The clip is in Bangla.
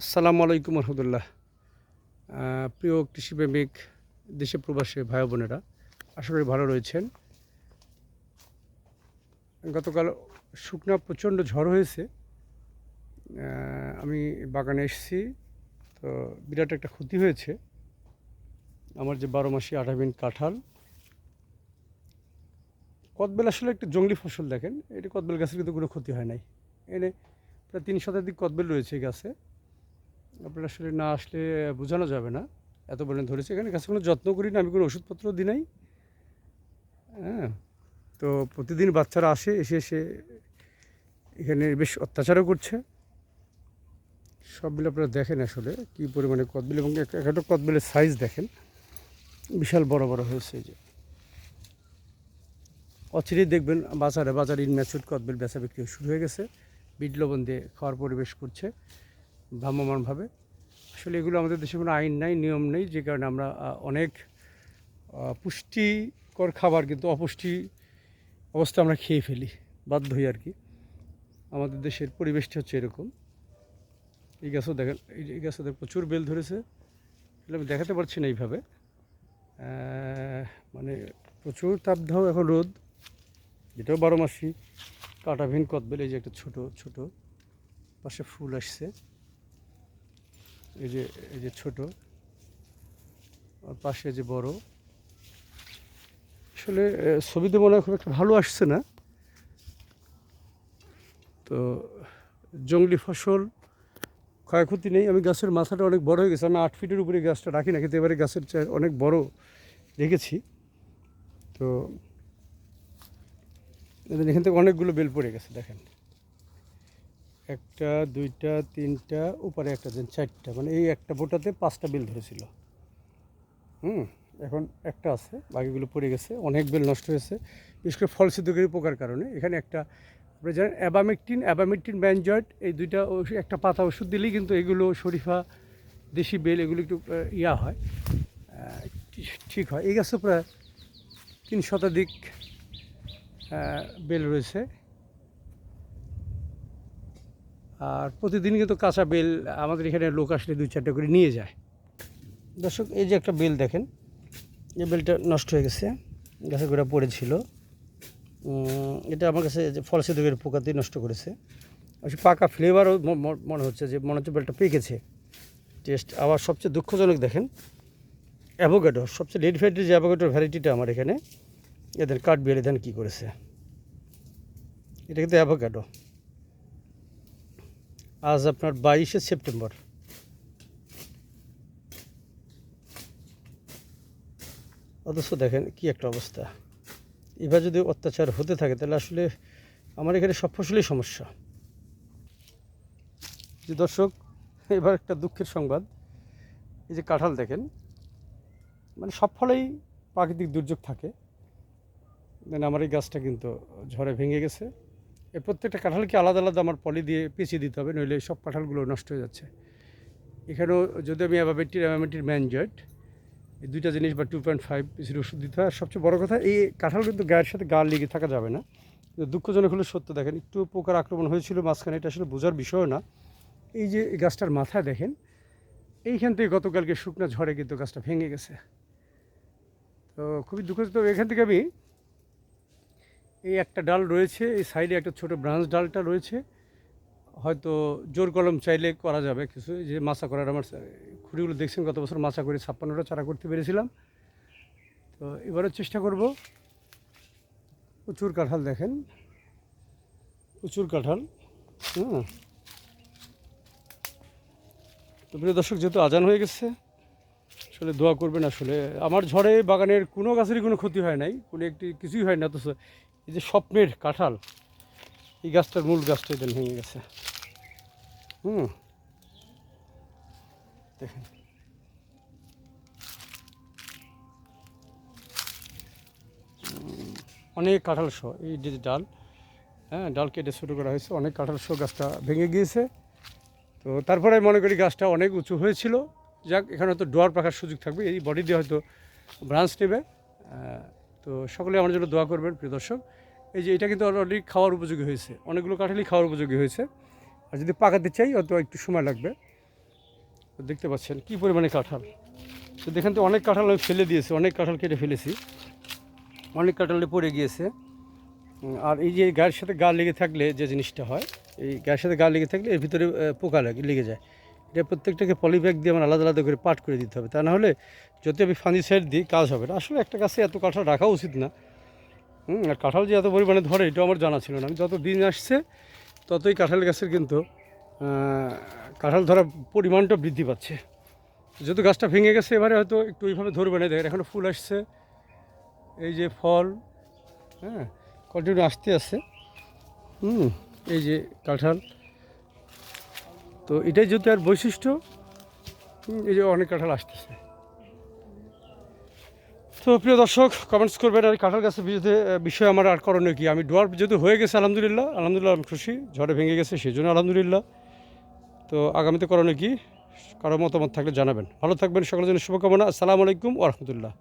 আসসালামু আলাইকুম রহমতুল্লাহ। প্রিয় কৃষিপ্রেমিক দেশে প্রবাসী ভাই বোনেরা, আশা করি ভালো রয়েছেন। গতকাল শুকনা প্রচণ্ড ঝড় হয়েছে। আমি বাগানে এসেছি, তো বিরাট একটা ক্ষতি হয়েছে। আমার যে বারো মাসি আঠাবিন কাঁঠাল, কদবেল আসলে একটা জঙ্গলি ফসল দেখেন, এটি কদবেল গাছের কিন্তু কোনো ক্ষতি হয় নাই। এনে প্রায় তিন শতাধিক কদবেল রয়েছে এই গাছে। আপনার আসলে না আসলে বোঝানো যাবে না। এত বলে ধরেছে, এখানে গাছে কোনো যত্ন করি না, আমি কোনো ওষুধপত্র দিই নাই। হ্যাঁ তো প্রতিদিন বাচ্চারা আসে, এসে এসে এখানে বেশ অত্যাচারও করছে। সবগুলো আপনারা দেখেন আসলে কী পরিমাণে কদবেল এবং এক এক একটা কদবেলের সাইজ দেখেন। বিশাল বড় বড় হয়েছে যে। অচিরেই দেখবেন বাজারে বাজারে ইনম্যাচুর কদবেল বেচা বিক্রি শুরু হয়ে গেছে। বিট লবণ দিয়ে খাওয়ার পরিবেশ করছে। ভ্রাম্যমানভাবে আসলে এগুলো আমাদের দেশে কোনো আইন নাই, নিয়ম নেই, যে কারণে আমরা অনেক পুষ্টিকর খাবার কিন্তু অপুষ্টি অবস্থা আমরা খেয়ে ফেলি, বাধ্য হই আর কি আমাদের দেশের পরিবেশটা হচ্ছে এরকম। এই গাছও দেখেন, এই যে- এই গাছে দেখেন প্রচুর বেল ধরেছে। আমি দেখাতে পারছি না এইভাবে। মানে প্রচুর তাপদাহ এখন রোদ। যেটাও বারো মাসি কাটাভিন কদবেল, এই যে একটা ছোট ছোট। পাশে ফুল আসছে। এই যে এই যে ছোট, আর পাশে যে বড়। আসলে ছবিতে মনে হয় খুব একটা ভালো আসছে না। তো, জঙ্গলি ফসল, ক্ষয়ক্ষতি নেই। আমি গাছের মাথাটা অনেক বড় হয়ে গেছে। আমি আট ফিটের উপরে গাছটা রাখি না, কিন্তু এবারে গাছের চা- অনেক বড় রেখেছি। তো, এখান থেকে অনেকগুলো বেল পড়ে গেছে, দেখেন। একটা, দুইটা, তিনটা, উপরে একটা দেন, চারটা। মানে এই একটা বোটাতে পাঁচটা বেল ধরেছিল। হুম, এখন একটা আছে, বাকিগুলো পড়ে গেছে, অনেক বেল নষ্ট হয়েছে। বিশেষ করে ফল সিদ্ধকারী পোকার কারণে। এখানে একটা আপনি জানেন, অ্যাবামেকটিন অ্যাবামেকটিন ব্যানজয়েড, এই দুইটা ওষুধ, একটা পাতা ওষুধ দিলেই কিন্তু এগুলো শরীফা, দেশি বেল, এগুলো একটু ইয়া হয়। ঠিক হয়। এই গাছে প্রায় তিন শতাধিক বেল রয়েছে। আর প্রতিদিন কিন্তু কাঁচা বেল আমাদের এখানে লোক আসলে দুই চারটে করে নিয়ে যায়। দর্শক, এই যে একটা বেল দেখেন, এই বেলটা নষ্ট হয়ে গেছে, গাছে গোড়া পড়েছিল। এটা আমার কাছে যে ফল সিদ্ধকের পোকাতেই নষ্ট করেছে। পাকা ফ্লেভারও মনে হচ্ছে যে মনে হচ্ছে বেলটা পেকেছে। টেস্ট আবার সবচেয়ে দুঃখজনক দেখেন অ্যাভোকাডো সবচেয়ে রেড ফ্যাটের যে অ্যাভোকাডোর ভ্যারাইটিটা আমার এখানে, এদের কাঠ বেড়ে দেন কী করেছে? এটা কিন্তু অ্যাভোকাডো আজ আপনার বাইশে সেপ্টেম্বর। অথচ দেখেন কি একটা অবস্থা। এবার যদি অত্যাচার হতে থাকে, তাহলে আসলে আমার এখানে সব ফসলেই সমস্যা। যে দর্শক, এবার একটা দুঃখের সংবাদ। এই যে কাঁঠাল দেখেন মানে সব ফলেই প্রাকৃতিক দুর্যোগ থাকে। দেন আমার এই গাছটা কিন্তু ঝড়ে ভেঙে গেছে। এই প্রত্যেকটা কাঁঠালকে আলাদা আলাদা আমার পলি দিয়ে পেঁচিয়ে দিতে হবে? নইলে সব কাঁঠালগুলো নষ্ট হয়ে যাচ্ছে। এখানেও যদি আমি অ্যাবামেটির অ্যাবামেটির ম্যানজয়েড এই দুইটা জিনিস বা টু পয়েন্ট ফাইভ পিসির ওষুধ দিতে হয়। আর সবচেয়ে বড় কথা, এই কাঁঠাল কিন্তু গায়ের সাথে গা লেগে থাকা যাবে না। দুঃখজনক হলে সত্য, দেখেন একটু পোকার আক্রমণ হয়েছিল, মাঝখানে এটা আসলে বোঝার বিষয় না। এই যে গাছটার মাথায় দেখেন, এইখান থেকে গতকালকে শুকনো ঝড়ে কিন্তু গাছটা ভেঙে গেছে। তো খুবই দুঃখিত। এখান থেকে আমি এই একটা ডাল রয়েছে, এই সাইডে একটা ছোট ব্রাঞ্চ ডালটা রয়েছে। হয়তো জোর কলম চাইলে করা যাবে কিছু যে মাছা করার আমার খুঁড়িগুলো দেখছেন, গত বছর মাছা করে ছাপ্পান্নটা চারা করতে পেরেছিলাম। তো এবারও চেষ্টা করব। প্রচুর কাঁঠাল দেখেন, প্রচুর কাঁঠাল হ্যাঁ তো প্রিয় দর্শক, যেহেতু আজান হয়ে গেছে, আসলে দোয়া করবেন, আসলে আমার ঝড়ে বাগানের কোনো গাছেরই কোনো ক্ষতি হয় নাই, কোনো একটি কিছুই হয় না, অথচ এই যে স্বপ্নের কাঁঠাল, এই গাছটার মূল গাছটা এদের ভেঙে গেছে। হুম। দেখেন। অনেক কাঁঠাল সহ এই যে ডাল হ্যাঁ ডাল কেটে ছোটো করা হয়েছে। অনেক কাঁঠাল সহ গাছটা ভেঙে গিয়েছে। তো তারপরে মনে করি গাছটা অনেক উঁচু হয়েছিল। যাক, এখানে হয়তো ডোয়ার পাখার সুযোগ থাকবে। এই বডি দিয়ে হয়তো ব্রাঞ্চ নেবে। তো সকলে আমার জন্য দোয়া করবেন, প্রিয় দর্শক। এই যে এটা কিন্তু অলরেডি খাওয়ার উপযোগী হয়েছে। অনেকগুলো কাঁঠালই খাওয়ার উপযোগী হয়েছে। আর যদি পাকাতে চাই, অত একটু সময় লাগবে। দেখতে পাচ্ছেন কি পরিমাণে কাঁঠাল। তো দেখেন তো অনেক কাঁঠাল আমি ফেলে দিয়েছি, অনেক কাঁঠাল কেটে ফেলেছি। অনেক কাঁঠালে পড়ে গিয়েছে। আর এই যে গায়ের সাথে গা লেগে থাকলে যে জিনিসটা হয়, এই গায়ের সাথে গা লেগে থাকলে এর ভিতরে পোকা লাগে, লেগে যায়। এটা প্রত্যেকটাকে পলিব্যাগ দিয়ে আমার আলাদা আলাদা করে পাট করে দিতে হবে। তা না হলে যদি আমি ফাঙ্গিসাইড দিই, কাজ হবে না। আসলে একটা গাছে এত কাঁঠাল রাখা উচিত না। হুম, আর কাঁঠাল যে এত পরিমাণে ধরে এটা আমার জানা ছিল না। আমি যত দিন আসছে, ততই কাঁঠাল গাছের কিন্তু কাঁঠাল ধরার পরিমাণটা বৃদ্ধি পাচ্ছে। যেহেতু গাছটা ভেঙে গেছে, এবারে হয়তো একটু ওইভাবে ধরবে না। দেখেন এখনও ফুল আসছে। এই যে ফল হ্যাঁ কন্টিনিউ আসতে আসছে হুম, এই যে কাঁঠাল। তো এটাই যেহেতু আর বৈশিষ্ট্য এই যে অনেক কাঁঠাল আসতেছে। তো প্রিয় দর্শক কমেন্টস করবেন আর কাঁঠাল গাছের বিষয়ে আমার আর করণীয় কি? আমি ডোয়ার যেহেতু হয়ে গেছে, আলহামদুলিল্লাহ আলহামদুলিল্লাহ আমি খুশি, ঝড়ে ভেঙে গেছে সেই জন্য আলহামদুলিল্লাহ। তো আগামীতে করণীয় কি? কারও মতামত থাকলে জানাবেন। ভালো থাকবেন, সকলের জন্য শুভকামনা। আসসালামু আলাইকুম ওরহমতুল্লাহ